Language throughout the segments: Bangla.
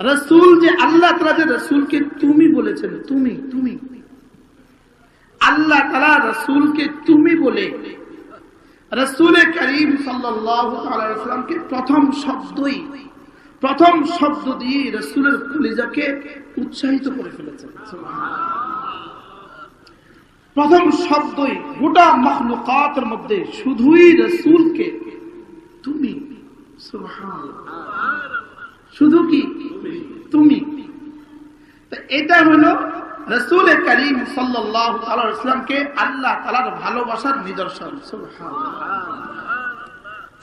রসুল যে আল্লাহ তালা যে রসুলকে তুমি বলেছেন তুমি তুমি আল্লাহ তালা রসুলকে তুমি বলে রসুলে করিম সাল্লামকে প্রথম শব্দই, প্রথম শব্দ দিয়ে রসুলের কলিজাকে উৎসাহিত করে ফেলেছেন প্রথম শব্দই গোটা মখলুকাতের মধ্যে শুধুই রসুলকে তুমি, সুবহানাল্লাহ। শুধু কি? তুমি। এটা হলো রসুল করিম সাল্লামকে আল্লাহ তালার ভালোবাসার নিদর্শন।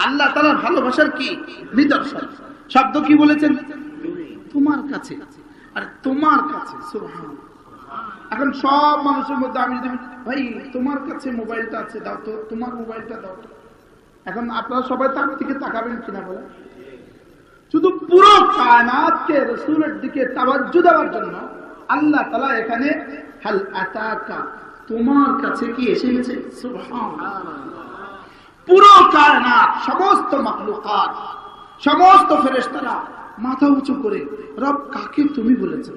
আল্লাহ তালার ভালোবাসার কি? নিদর্শন। শব্দ কি বলেছেন? তোমার কাছে। আর তোমার কাছে এখন সব মানুষের মধ্যে আমি যদি ভাই, তোমার কাছে মোবাইলটা আছে, দাও তো, তোমার মোবাইলটা দাও এখন আপনারা সবাই তার দিকে তাকাবেন কিনা বলে শুধু পুরো কায়নাতকে রসুলের দিকে তাবাজ্জু দেওয়ার জন্য আল্লাহ তালা এখানে হাল আতাকা? তোমার কাছে কি এসে গেছে? পুরো কায়নাত সমস্ত মাকলুকাত সমস্ত ফেরেশতারা মাথা উঁচু করে রব কাকে তুমি বলেছেন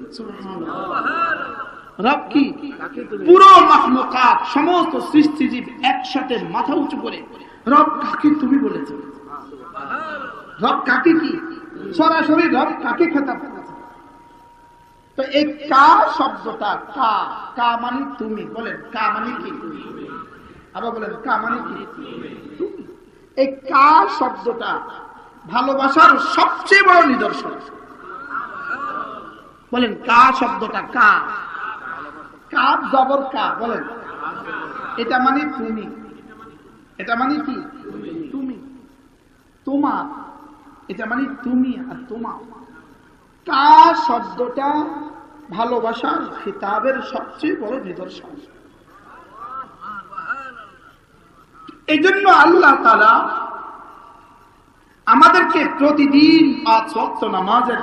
রব কি? পুরো মাখলুকাত সমস্ত সৃষ্টিজীব একসাথে মাথা উঁচু করে রব কাকে তুমি বলেছ? রব কাকে কি? সরাসরি রব কাকে খেতাব? তো এই কা শব্দটা, কা কা মানে তুমি, বলেন, কা মানে কি? আবার বলেন, কা মানে কি। এই কা শব্দটা ভালোবাসার সবচেয়ে বড় নিদর্শন। বলেন, কা শব্দটা কা। কা জবর কা, বলেন। এটা মানে তুমি। এটা মানে কি? তুমি। তোমার। এটা মানে তুমি আর তোমার। কা শব্দটা ভালোবাসার খিতাবের সবচেয়ে বড় নিদর্শন। এই জন্য আল্লাহ তারা আমাদেরকে প্রতিদিন পাঁচ নামাজের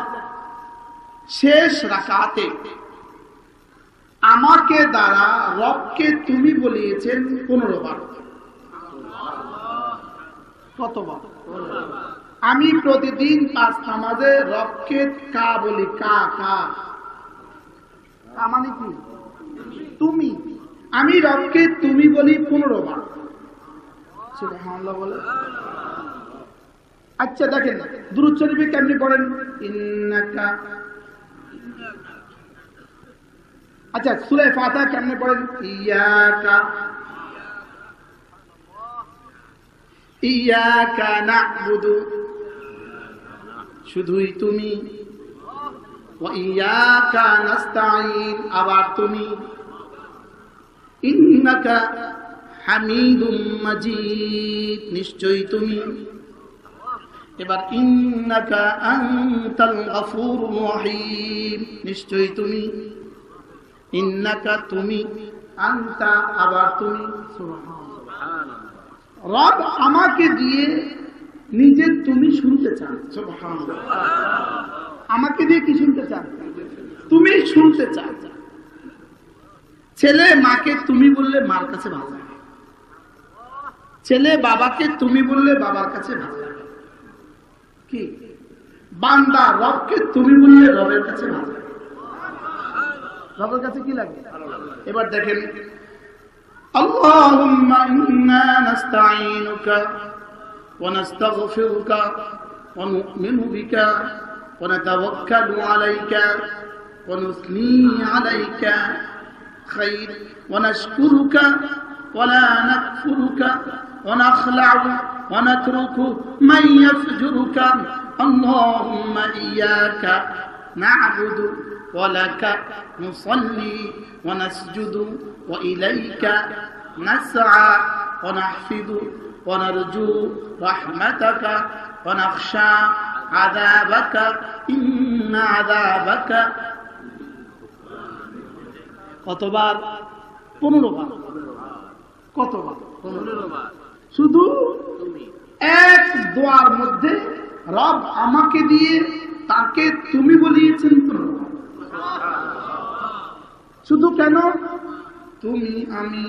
শেষ রাখাতে আমাকে দ্বারা রবকে তুমি বলিয়েছেন পনেরো বার। কতবার? আমি প্রতিদিন পাঁচ নামাজে রবকে কা বলি, কা কা। মানে কি? তুমি। আমি রবকে তুমি বলি পনেরো বার। বলে। আচ্ছা দেখেন, দুরুদ শরীফে কেমনি পড়েন? আচ্ছা সুরে ফাতা কেমনে পড়েন? ইয়াকা। ইয়াকা না'বুদু। শুধুই তুমি। আবার তুমি। মাজিদ নিশ্চয়ই তুমি। এবার ইন্নাকা আনতাল গফুরুর রহিম নিশ্চয়ই তুমি। ইন্নাকা তুমি আন্তা আবার তুমি। রব আমাকে দিয়ে নিজের তুমি শুনতে চান সুবহানাল্লাহ। আমাকে দিয়ে কি শুনতে চান তুমি শুনতে চান ছেলে মাকে তুমি বললে মার কাছে ভালো লাগে ছেলে বাবাকে তুমি বললে বাবার কাছে ভালো লাগে কি বান্দা রবকে তুমি বললে রবের কাছে ভালো লাগে রবের কাছে কি লাগে এবার দেখেন اللهم إنا نستعينك ونستغفرك ونؤمن بك ونتوكل عليك ونثني عليك خير ونشكرك ولا نكفرك ونخلع ونترك من يفجرك. اللهم إياك نعبد ولك نصلي ونسجد وإليك نسعى ونحفظ ونرجو رحمتك ونخشى عذابك إن عذابك কতবার পনেরো বার কতবার শুধু এক দোয়ার মধ্যে রব আমাকে দিয়ে তাকে তুমি বলিয়েছেন পনেরো বার। শুধু কেন তুমি আমি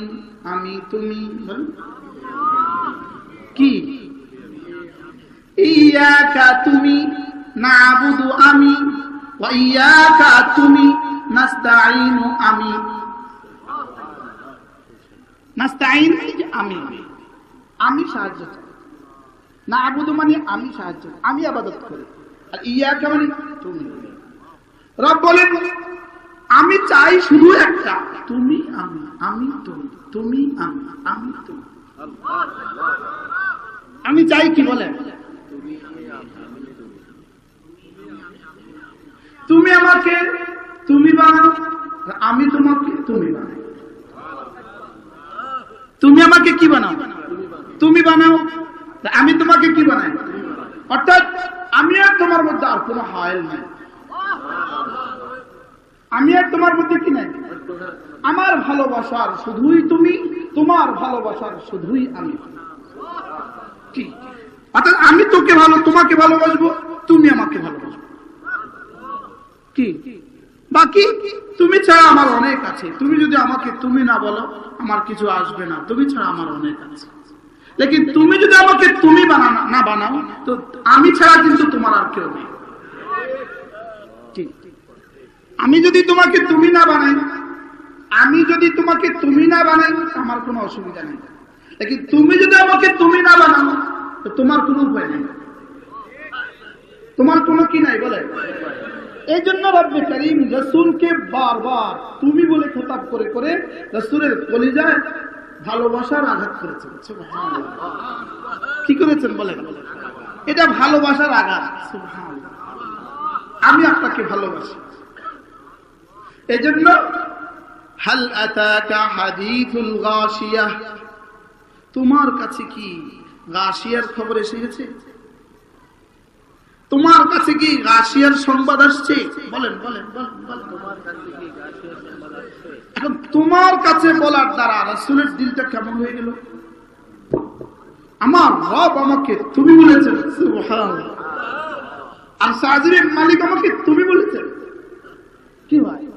আমি তুমি বল। কি? ইয়াকা তুমি না আবুদু আমি ওয়াইয়াকা তুমি নাস্তাইনু আমি। নাস্তাইন মানে আমি। আমি সাহায্য চাই। না আবুদু মানে আমি সাহায্য আমি আবাদত করি। আর ইয়াকা মানে তুমি। রব বলেন, আমি চাই শুধু একটা, তুমি আমি আমি তুমি তুমি আমি আমি তুমি। আমি চাই কি বলে তুমি আমাকে, তুমি বানাও, আমি তোমাকে, তুমি বানাই তুমি আমাকে কি বানাও? তুমি বানাও, আমি তোমাকে কি বানাই? অর্থাৎ আমি আর তোমার মধ্যে আর কোনো হায়াল নাই। আমি আর তোমার মধ্যে কি নাই? আমার ভালোবাসার শুধুই তুমি, তোমার ভালোবাসার শুধুই আমি। অর্থাৎ আমি তোকে ভালো, তোমাকে ভালোবাসবো, তুমি আমাকে ভালোবাসবো। কি? বাকি, তুমি ছাড়া আমার অনেক আছে। তুমি যদি আমাকে তুমি না বলো, আমার কিছু আসবে না। তুমি ছাড়া আমার অনেক আছে। লেকিন তুমি যদি আমাকে তুমি বানানো না বানাও, তো আমি ছাড়া কিন্তু তোমার আর কেউ নেই? আমি যদি তোমাকে তুমি না বানাই, আমি যদি তোমাকে তুমি না বানাই, আমার কোনো অসুবিধা নেই। লেকিন তুমি যদি আমাকে তুমি না বানাও, তো তোমার কোনো উপায় নেই। তোমার কোনো কি নাই, বলে? এই জন্য রব্বে করিম রসুলকে বারবার তুমি বলে খেতাব করে করে রসুলের কলিজায় ভালোবাসার আঘাত করেছেন। কি করেছেন, বলেন? এটা ভালোবাসার আঘাত। আমি আপনাকে ভালোবাসি। এই জন্য হাল আতাকা হাদিথুল গাশিয়া তোমার কাছে কি গাশিয়ার খবর এসে গেছে? তোমার কাছে কি গাশিয়ার সংবাদ আসছে? বলেন বলেন। এখন তোমার কাছে বলার দ্বারা রাসূলের দিলটা কেমন হয়ে গেল? আমার রব আমাকে তুমি বলেছেন। আর সাজিরের মালিক আমাকে তুমি বলেছেন। কি ভাই?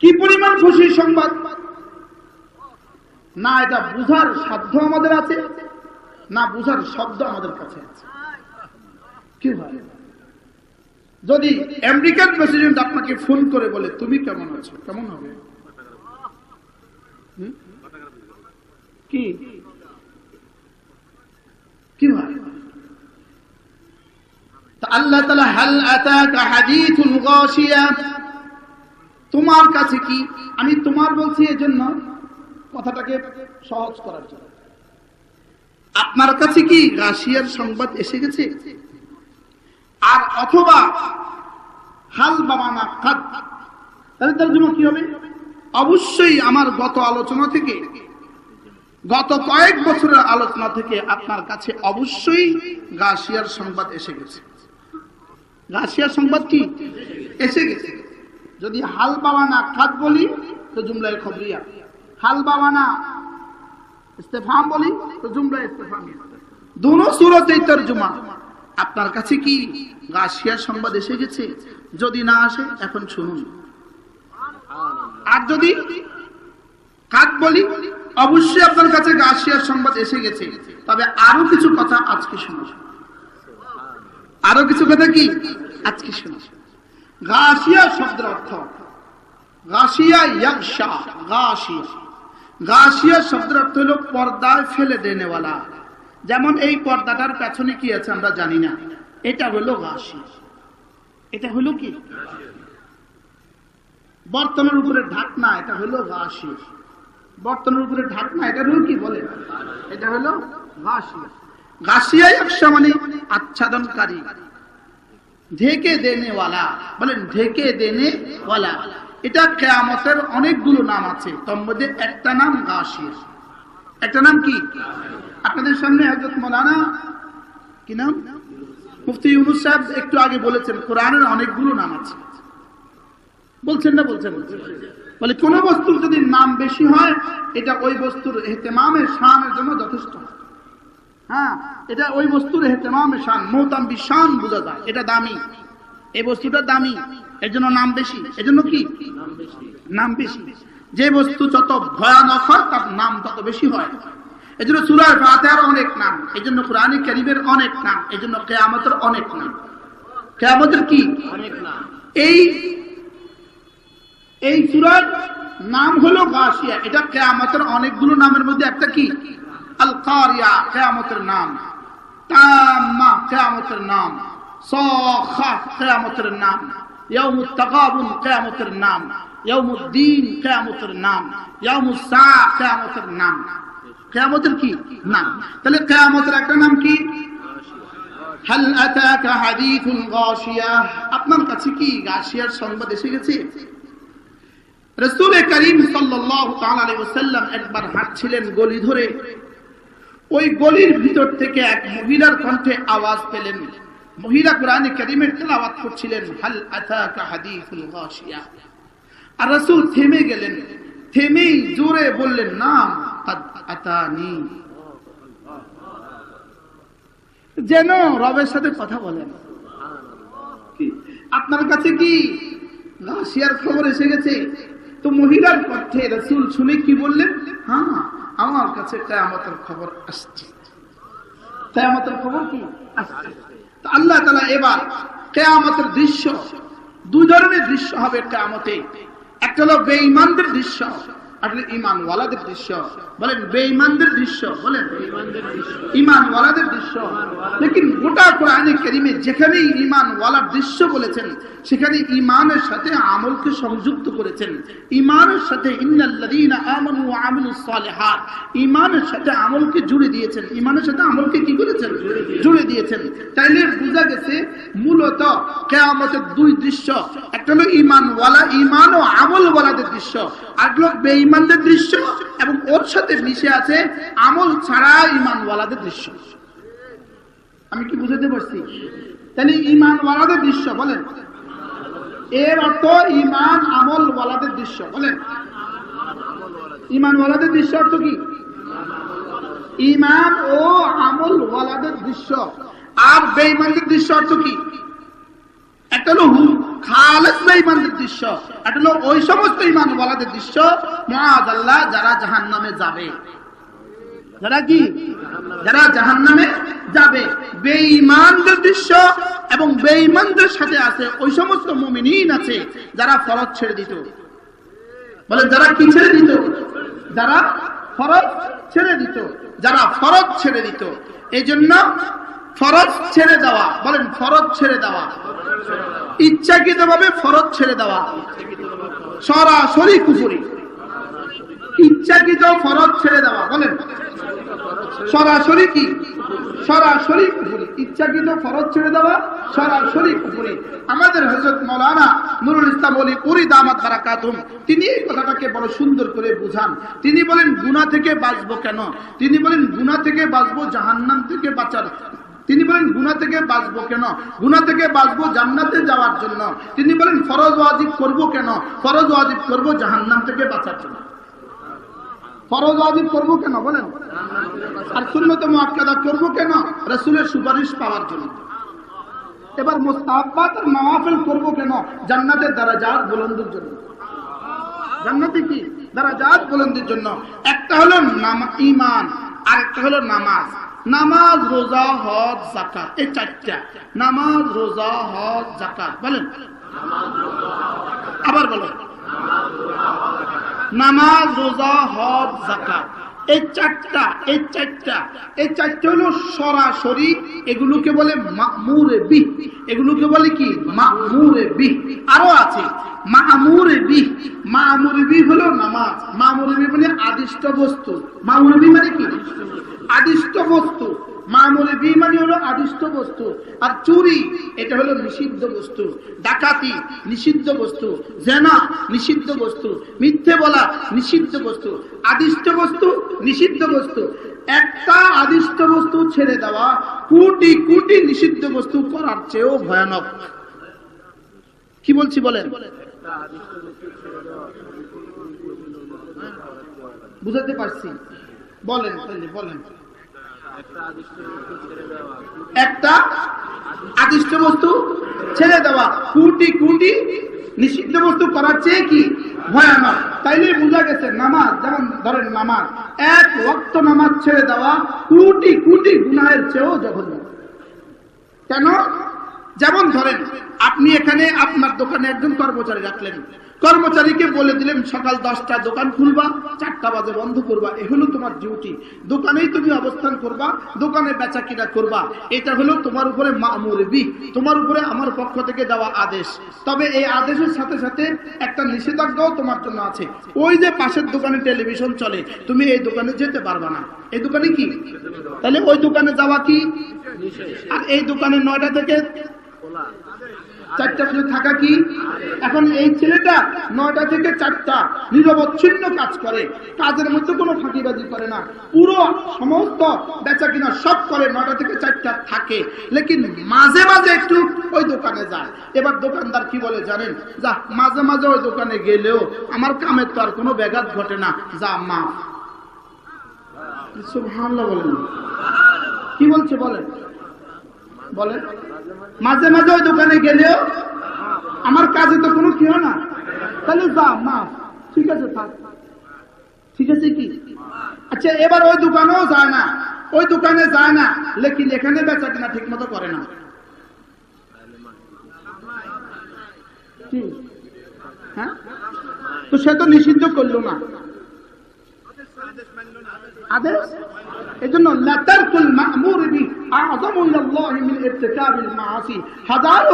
কি পরিমাণ খুশি সংবাদ? না এটা বুঝার সাধ্য আমাদের আছে, না বুঝার শব্দ আমাদের কাছে আছে। কি ভাই যদি আমেরিকান প্রেসিডেন্ট আপনাকে ফোন করে বলে, তুমি কেমন আছো? কেমন হবে? কি? আল্লাহ তোমার কাছে কি? আমি তোমার বলছি এজন্য। কথাটাকে সহজ করার জন্য। আপনার কাছে কি রাশিয়ার সংবাদ এসে গেছে? আর অথবা, হাল বাবানা কাদ, তাহলে তার জন্য কি হবে? অবশ্যই আমার গত আলোচনা থেকে, গত কয়েক বছরের আলোচনা থেকে আপনার কাছে অবশ্যই গাশিয়ার সংবাদ এসে গেছে। গাশিয়ার সংবাদ কি? এসে গেছে। যদি হাল বাবা বাবানা খাদ বলি, তো জুমলায় খবরিয়া আপনার কাছে কি গাশিয়ার সংবাদ এসে গেছে? যদি না আসে, এখন শুনুন। আর যদি কাজ বলি, অবশ্যই আপনার কাছে গাশিয়ার সংবাদ এসে গেছে। তবে আরও কিছু কথা আজকে শুনুন। আরও কিছু কথা কি? আজকে শুনুন। গাশিয়া শব্দের অর্থ, গাশিয়া ইয়াকশা গাশিয়া। গাশিয়া শব্দের অর্থ হলো পর্দায় ফেলে দেনেওয়ালা যেমন এই পর্দাটার পেছনে কি আছে আমরা জানি না। এটা হলো গাশিয়া এটা হলো কি? বর্তনের উপরে ঢাকনা, এটা হলো গাশিয়া বর্তনের উপরে ঢাকনা, এটা হলো কি বলে? এটা হলো গাশিয়া গাশিয়া একশা মানে আচ্ছাদনকারী। ঢেকে দেনেওয়ালা বলেন, ঢেকে দেনেওয়ালা এটা কেয়ামতের অনেকগুলো নাম আছে। তার মধ্যে একটা নাম গাশিয়া একটা নাম কি? আপনাদের সামনে হজরত মৌলানা, কি নাম? মুফতি ইউনুস সাহেব একটু আগে বলেছেন, কোরআনের অনেকগুলো নাম আছে। বলছেন না, বলছেন বলে কোন বস্তুর যদি নাম বেশি হয়, এটা ওই বস্তুর এহতেমামের শানের জন্য যথেষ্ট। হ্যাঁ এটা ওই বস্তুর এহতেমামের শান মোহতাম বিশান বোঝা যায়। এটা দামি। এই বস্তুটা দামি। এর জন্য নাম বেশি। এজন্য কি? নাম বেশি। যে বস্তু যত ভয়ানক হয় তার নাম তত বেশি হয়। এই জন্য সুরার ফাতেহার অনেক নাম। এই জন্য কোরআন করিমের অনেক নাম। এই জন্য কেয়ামতের অনেক নাম। কেয়ামতের কি? অনেক নাম। এই এই সুরার নাম হলো এটা কেয়ামতের অনেকগুলো নামের মধ্যে একটা কি? আল কারিয়া কেয়ামতের নাম। তাম্মা কেয়ামতের নাম। সখা কেয়ামতের নাম। কেয়ামতের নাম। ইয়াউমুদ্দিন কেয়ামতের নাম। ইয়াউমুস সা কেয়ামতের নাম। কেয়ামতের কি? নাম। তাহলে কেয়ামতের একটা নাম কি? আপনার কাছে কি গাশিয়ার সংবাদ এসে গেছে? রসুল করিম ওয়াসাল্লাম একবার হাঁটছিলেন গলি ধরে। ওই গলির ভিতর থেকে এক মহিলার কণ্ঠে আওয়াজ পেলেন। মহিলা কোরআনে কারীমের তেলাওয়াত করছিলেন, হাল আতাকা হাদিসুল গাশিয়া? আর রাসূল থেমে গেলেন, থেমেই জোরে বললেন, নাম, কাদ আতানি। যেন রবের সাথে কথা বলেন? আপনার কাছে কি গাছিয়ার খবর এসে গেছে? তো মহিলার পক্ষে রসুল শুনে কি বললেন? হ্যাঁ আমার কাছে কেয়ামতের খবর আসছে। কেয়ামতের খবর কি? আসছে। আল্লাহ তালা এবার কেয়ামতের দৃশ্য দুই ধরনের দৃশ্য হবে কেয়ামতে। একটা হলো বেঈমানদের দৃশ্য আর হলো ইমানওয়ালাদের দৃশ্য বলেন বেঈমানদের দৃশ্য বলেন। ইমানওয়ালাদের দৃশ্য। লেকিন গোটা কোরআনে কেরিমে যেখানেই ইমানওয়ালার দৃশ্য বলেছেন সেখানে ইমানের সাথে আমলকে সংযুক্ত করেছেন। ইমানের সাথে ইন্নাল্লাযীনা আমানু ওয়া আমিলুস সালিহাত ইমানের সাথে আমলকে জুড়ে দিয়েছেন। ইমানের সাথে আমলকে কি করেছেন? জুড়ে দিয়েছেন। তাইলে বোঝা গেছে মূলত কিয়ামতের দুই দৃশ্য একটা হলো ইমানওয়ালা ইমান ও আমলওয়ালাদের দৃশ্য। আর হলো বেঈমানদের দৃশ্য এবং ওর সাথে মিশে আছে আমল ছাড়া ইমানওয়ালাদের দৃশ্য। আমি কি বুঝাতে পারছি? তাহলে ইমানওয়ালাদের দৃশ্য, বলেন। এর অর্থ ইমান আমল ওয়ালাদের দৃশ্য, বলেন। ইমান ওয়ালাদের দৃশ্য অর্থ কি? ইমান ও আমল ওয়ালাদের দৃশ্য। আর বেঈমানদের দৃশ্য অর্থ কি? একটা হলো দৃশ্য। একটা হলো ওই সমস্ত ইমান ওয়ালাদের দৃশ্য। আল্লাহ যারা জাহান যাবে। যারা কি? যাবে। বেঈমানদের দৃশ্য এবং বেঈমানদের সাথে আছে ওই সমস্ত মুমিনিন আছে, যারা ফরজ ছেড়ে দিত। বলে যারা কি ছেড়ে দিত? যারা ফরজ ছেড়ে দিত। যারা ফরজ ছেড়ে দিত। এই জন্য ফরজ ছেড়ে দেওয়া, বলেন, ফরজ ছেড়ে দেওয়া। ইচ্ছাকৃত ভাবে ফরজ ছেড়ে দেওয়া। সরাসরি কুপুরি ইচ্ছাকৃত ফরজ ছেড়ে দেওয়া, বলেন। সরাসরি কি? সরাসরি ইচ্ছাকৃত ফরজ ছেড়ে দেওয়া, সরাসরি কুপুরি আমাদের হজরত মৌলানা নুরুল ইসলাম বলি পুরি দামাত বারাকাতুম, তিনি এই কথাটাকে বড় সুন্দর করে বুঝান। তিনি বলেন গুণা থেকে বাঁচবো কেন? তিনি বলেন গুণা থেকে বাঁচবো জাহান্নাম থেকে বাঁচার তিনি বলেন গুণা থেকে বাঁচবো কেন? গুণা থেকে বাঁচবো জান্নাতে যাওয়ার জন্য। তিনি বলেন, ফরজ ওয়াজিব করব কেন? ফরজ ওয়াজিব করব জাহান্নাম থেকে বাঁচার জন্য। ফরজ ওয়াজিব করব কেন? বলেন। আর সুন্নত মুআক্কাদা করব কেন? রাসূলের সুপারিশ পাওয়ার জন্য। এবার মুস্তাহাব্বাত আর নওয়াফিল করব কেন? জান্নাতের দ্বারা দারাজাত বুলন্দের জন্য। জান্নাতে কি? দ্বারা দারাজাত বুলন্দের জন্য। একটা হলো ঈমান আর একটা হলো নামাজ। নামাজ রোজা হজ জাকাত এই চারটা নামাজ রোজা হজ জাকাত বলেন আবার বলেন নামাজ রোজা হজ জাকাত এই চারটা এই চারটা এই চারটা হলো সরাসরি, এগুলোকে বলে মামুরে বিহ এগুলোকে বলে কি? মামুরে বিহ আরও আছে মামুরে বিহ মামুরে বিহ হলো নামাজ। মামুরে বিহ মানে আদিষ্ট বস্তু। মামুরে বিহ মানে কি? আদিষ্ট বস্তু। মামুলি বি মানে হলো আদিষ্ট বস্তু। আর চুরি, এটা হলো নিষিদ্ধ বস্তু। ডাকাতি, নিষিদ্ধ বস্তু। জেনা, নিষিদ্ধ বস্তু। মিথ্যে বলা, নিষিদ্ধ বস্তু। আদিষ্ট বস্তু, নিষিদ্ধ বস্তু। একটা আদিষ্ট বস্তু ছেড়ে দেওয়া কোটি কোটি নিষিদ্ধ বস্তু করার চেয়েও ভয়ানক। কি বলছি বলেন? বুঝাতে পারছি। বলেন বলেন। একটা আদিষ্ট বস্তু ছেড়ে দেওয়া। কুটি কুটি নিষিদ্ধ বস্তু করার চেয়ে কি? ভয়ানক। তাইলে বোঝা গেছে, নামাজ, যেমন ধরেন নামাজ, এক রক্ত নামাজ ছেড়ে দেওয়া কুটি কুটি গুনাহের চেয়েও জঘন্য। কেন? যেমন ধরেন, আপনি এখানে আপনার দোকানে একজন কর্মচারী রাখলেন। কর্মচারীকে বলে দিলেন, সকাল দশটা দোকান খুলবা, চারটা বাজে বন্ধ করবা, এ হলো তোমার ডিউটি দোকানেই তুমি অবস্থান করবা, দোকানে বেচা কিনা করবা। এটা হলো তোমার উপরে মামুর বি, তোমার উপরে আমার পক্ষ থেকে দেওয়া আদেশ। তবে এই আদেশের সাথে সাথে একটা নিষেধাজ্ঞাও তোমার জন্য আছে। ওই যে পাশের দোকানে টেলিভিশন চলে, তুমি এই দোকানে যেতে পারবা না। এই দোকানে কি? তাহলে ওই দোকানে যাওয়া কি? আর এই দোকানে নয়টা থেকে চারটা পর্যন্ত থাকা কি? এখন এই ছেলেটা নয়টা থেকে চারটা নিরবচ্ছিন্ন কাজ করে। কাজের মধ্যে কোনো ফাঁকিবাজি করে না। পুরো সমস্ত বেচা কিনা সব করে নয়টা থেকে চারটা থাকে। লেকিন মাঝে মাঝে একটু ওই দোকানে যায়। এবার দোকানদার কি বলে জানেন? যা মাঝে মাঝে ওই দোকানে গেলেও আমার কামের তো আর কোনো ব্যাঘাত ঘটে না। যা মাফ সুবহানাল্লাহ বলেন। কি বলছে বলেন? বলেন। মাঝে মাঝে ওই দোকানে গেলেও আমার কাজে তো কোনো কি না। তাহলে যা, মা, ঠিক আছে, থাক। ঠিক আছে কি? আচ্ছা এবার ওই দোকানেও যায় না। ওই দোকানে যায় না। লেকিন এখানে বেচা কিনা ঠিক মতো করে না? হ্যাঁ? তো সে তো নিষিদ্ধ করল না আদেশ? ইরতিকাবিল মাআসি। হাজারো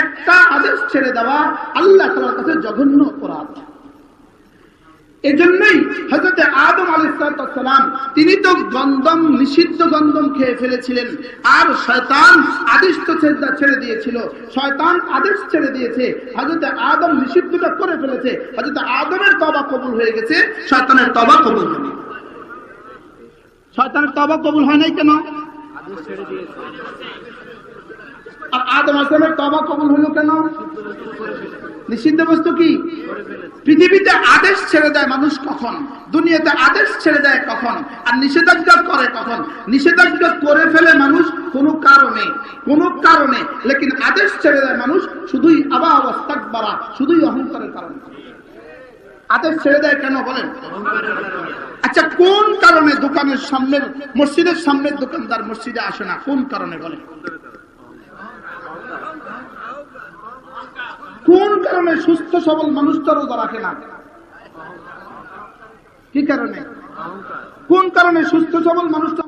একটা আদেশ ছেড়ে দেওয়া আল্লাহ তালার কাছে জঘন্য অপরাধ। এজন্যই হযরত আদম আলাইহিস সালাম তিনি তো গন্ধম, নিষিদ্ধ গন্ধম খেয়ে ফেলেছিলেন। আর শয়তান আদিষ্ট তো ছেড়ে- দিয়েছিল। শয়তান আদেশ ছেড়ে দিয়েছে। হযরত আদম নিষিদ্ধটা করে ফেলেছে। হযরত আদমের তওবা কবুল হয়ে গেছে, শয়তানের তওবা কবুল হয়নি। শয়তানের তওবা কবুল হয় নাই কেন? আর আদম আসলামের তওবা কবুল হলো কেন? নিষিদ্ধ বস্তু কি? পৃথিবীতে আদেশ ছেড়ে দেয় মানুষ কখন? দুনিয়াতে আদেশ ছেড়ে দেয় কখন? আর নিষেধাজ্ঞা করে কখন? নিষেধাজ্ঞা করে ফেলে মানুষ কোনো কারণে কোনো কারণে। লেকিন আদেশ ছেড়ে দেয় মানুষ শুধুই আবা অবস্থাক বাড়া শুধুই অহংকারের কারণে। আদেশ ছেড়ে দেয় কেন বলেন? আচ্ছা কোন কারণে দোকানের সামনের, মসজিদের সামনের দোকানদার মসজিদে আসে না? কোন কারণে বলেন? কোন কারণে সুস্থ, সবল মানুষটা রোজা রাখে না। কি কারণে? কোন কারণে সুস্থ, সবল মানুষটা